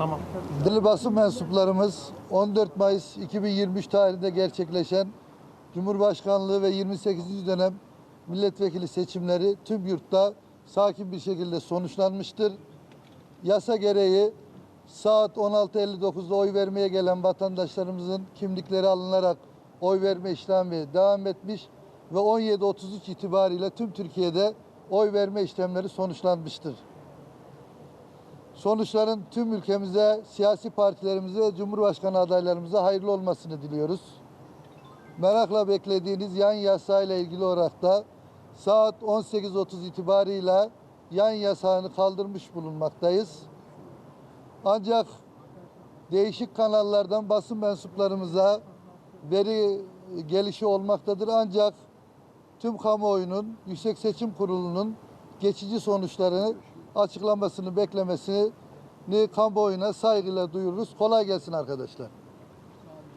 Tamam. Basın mensuplarımız 14 Mayıs 2023 tarihinde gerçekleşen Cumhurbaşkanlığı ve 28. dönem milletvekili seçimleri tüm yurtta sakin bir şekilde sonuçlanmıştır. Yasa gereği saat 16.59'da oy vermeye gelen vatandaşlarımızın kimlikleri alınarak oy verme işlemi devam etmiş ve 17.33 itibariyle tüm Türkiye'de oy verme işlemleri sonuçlanmıştır. Sonuçların tüm ülkemize, siyasi partilerimize Cumhurbaşkanı adaylarımıza hayırlı olmasını diliyoruz. Merakla beklediğiniz yan yasayla ilgili olarak da saat 18.30 itibarıyla yan yasağını kaldırmış bulunmaktayız. Ancak değişik kanallardan basın mensuplarımıza veri gelişi olmaktadır. Ancak tüm kamuoyunun, Yüksek Seçim Kurulu'nun geçici sonuçlarını açıklamasını beklemesini kamuoyuna saygıyla duyururuz. Kolay gelsin arkadaşlar.